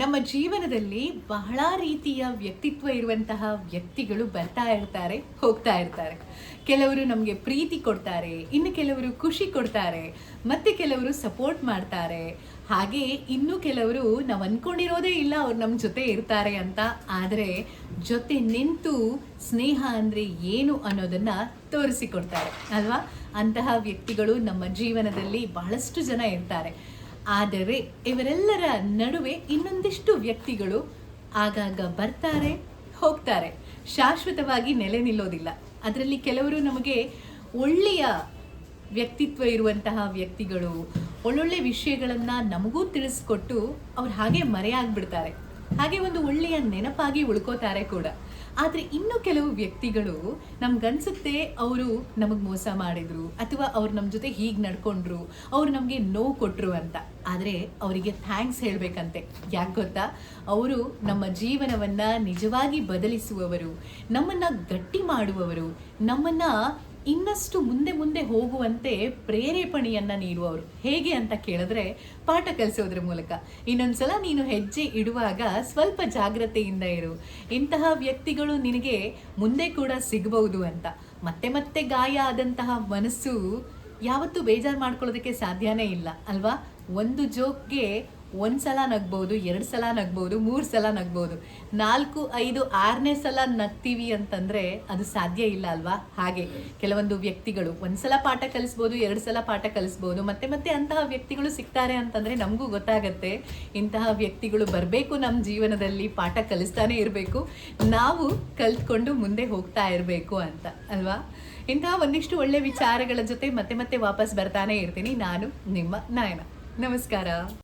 ನಮ್ಮ ಜೀವನದಲ್ಲಿ ಬಹಳ ರೀತಿಯ ವ್ಯಕ್ತಿತ್ವ ಇರುವಂತಹ ವ್ಯಕ್ತಿಗಳು ಬರ್ತಾ ಇರ್ತಾರೆ, ಹೋಗ್ತಾ ಇರ್ತಾರೆ. ಕೆಲವರು ನಮಗೆ ಪ್ರೀತಿ ಕೊಡ್ತಾರೆ, ಇನ್ನು ಕೆಲವರು ಖುಷಿ ಕೊಡ್ತಾರೆ, ಮತ್ತೆ ಕೆಲವರು ಸಪೋರ್ಟ್ ಮಾಡ್ತಾರೆ. ಹಾಗೆ ಇನ್ನು ಕೆಲವರು ನಾವು ಅನ್ಕೊಂಡಿರೋದೇ ಇಲ್ಲ ಅವ್ರು ನಮ್ಮ ಜೊತೆ ಇರ್ತಾರೆ ಅಂತ. ಆದರೆ ಜೊತೆ ನಿಂತು ಸ್ನೇಹ ಅಂದರೆ ಏನು ಅನ್ನೋದನ್ನ ತೋರಿಸಿಕೊಡ್ತಾರೆ ಅಲ್ವಾ? ಅಂತಹ ವ್ಯಕ್ತಿಗಳು ನಮ್ಮ ಜೀವನದಲ್ಲಿ ಬಹಳಷ್ಟು ಜನ ಇರ್ತಾರೆ. ಆದರೆ ಇವರೆಲ್ಲರ ನಡುವೆ ಇನ್ನೊಂದಿಷ್ಟು ವ್ಯಕ್ತಿಗಳು ಆಗಾಗ ಬರ್ತಾರೆ, ಹೋಗ್ತಾರೆ. ಶಾಶ್ವತವಾಗಿ ನೆಲೆ ನಿಲ್ಲೋದಿಲ್ಲ. ಅದರಲ್ಲಿ ಕೆಲವರು ನಮಗೆ ಒಳ್ಳೆಯ ವ್ಯಕ್ತಿತ್ವ ಇರುವಂತಹ ವ್ಯಕ್ತಿಗಳು, ಒಳ್ಳೊಳ್ಳೆ ವಿಷಯಗಳನ್ನು ನಮಗೂ ತಿಳಿಸ್ಕೊಟ್ಟು ಅವ್ರು ಹಾಗೆ ಮರೆಯಾಗ್ಬಿಡ್ತಾರೆ. ಹಾಗೆ ಒಂದು ಒಳ್ಳೆಯ ನೆನಪಾಗಿ ಉಳ್ಕೋತಾರೆ ಕೂಡ. ಆದರೆ ಇನ್ನು ಕೆಲವು ವ್ಯಕ್ತಿಗಳು ನಮ್ಗನ್ಸುತ್ತೆ ಅವರು ನಮಗೆ ಮೋಸ ಮಾಡಿದ್ರು ಅಥವಾ ಅವ್ರು ನಮ್ಮ ಜೊತೆ ಹೀಗೆ ನಡ್ಕೊಂಡ್ರು, ಅವ್ರು ನಮಗೆ ನೋವು ಕೊಟ್ಟರು ಅಂತ. ಆದರೆ ಅವರಿಗೆ ಥ್ಯಾಂಕ್ಸ್ ಹೇಳಬೇಕಂತೆ. ಯಾಕೆ ಗೊತ್ತಾ? ಅವರು ನಮ್ಮ ಜೀವನವನ್ನು ನಿಜವಾಗಿ ಬದಲಿಸುವವರು, ನಮ್ಮನ್ನು ಗಟ್ಟಿ ಮಾಡುವವರು, ನಮ್ಮನ್ನು ಇನ್ನಷ್ಟು ಮುಂದೆ ಮುಂದೆ ಹೋಗುವಂತೆ ಪ್ರೇರೇಪಣೆಯನ್ನು ನೀಡುವವರು. ಹೇಗೆ ಅಂತ ಕೇಳಿದ್ರೆ ಪಾಠ ಕಲಿಸೋದ್ರ ಮೂಲಕ. ಇನ್ನೊಂದ್ಸಲ ನೀನು ಹೆಜ್ಜೆ ಇಡುವಾಗ ಸ್ವಲ್ಪ ಜಾಗ್ರತೆಯಿಂದ ಇರು. ಇಂತಹ ವ್ಯಕ್ತಿಗಳು ನಿನಗೆ ಮುಂದೆ ಕೂಡ ಸಿಗಬಹುದು ಅಂತ. ಮತ್ತೆ ಮತ್ತೆ ಗಾಯ ಆದಂತಹ ಮನಸ್ಸು ಯಾವತ್ತೂ ಬೇಜಾರು ಮಾಡ್ಕೊಳ್ಳೋದಕ್ಕೆ ಸಾಧ್ಯನೇ ಇಲ್ಲ, ಅಲ್ವಾ? ಒಂದು ಜೋಕ್ಗೆ ಒಂದು ಸಲ ನಗ್ಬೋದು, ಎರಡು ಸಲ ನಗ್ಬೋದು, ಮೂರು ಸಲ ನಗ್ಬೋದು. ನಾಲ್ಕು, ಐದು, ಆರನೇ ಸಲ ನಗ್ತೀವಿ ಅಂತಂದರೆ ಅದು ಸಾಧ್ಯ ಇಲ್ಲ ಅಲ್ವಾ? ಹಾಗೆ ಕೆಲವೊಂದು ವ್ಯಕ್ತಿಗಳು ಒಂದು ಸಲ ಪಾಠ ಕಲಿಸ್ಬೋದು, ಎರಡು ಸಲ ಪಾಠ ಕಲಿಸ್ಬೋದು, ಮತ್ತೆ ಮತ್ತೆ ಅಂತಹ ವ್ಯಕ್ತಿಗಳು ಸಿಗ್ತಾರೆ ಅಂತಂದರೆ ನಮಗೂ ಗೊತ್ತಾಗತ್ತೆ. ಇಂತಹ ವ್ಯಕ್ತಿಗಳು ಬರಬೇಕು ನಮ್ಮ ಜೀವನದಲ್ಲಿ, ಪಾಠ ಕಲಿಸ್ತಾನೆ ಇರಬೇಕು. ನಾವು ಕಲ್ತ್ಕೊಂಡು ಮುಂದೆ ಹೋಗ್ತಾ ಇರಬೇಕು ಅಂತ, ಅಲ್ವಾ? ಇಂತಹ ಒಂದಿಷ್ಟು ಒಳ್ಳೆ ವಿಚಾರಗಳ ಜೊತೆ ಮತ್ತೆ ಮತ್ತೆ ವಾಪಸ್ ಬರ್ತಾನೆ ಇರ್ತೀನಿ. ನಾನು ನಿಮ್ಮ ನಾಯನ. ನಮಸ್ಕಾರ.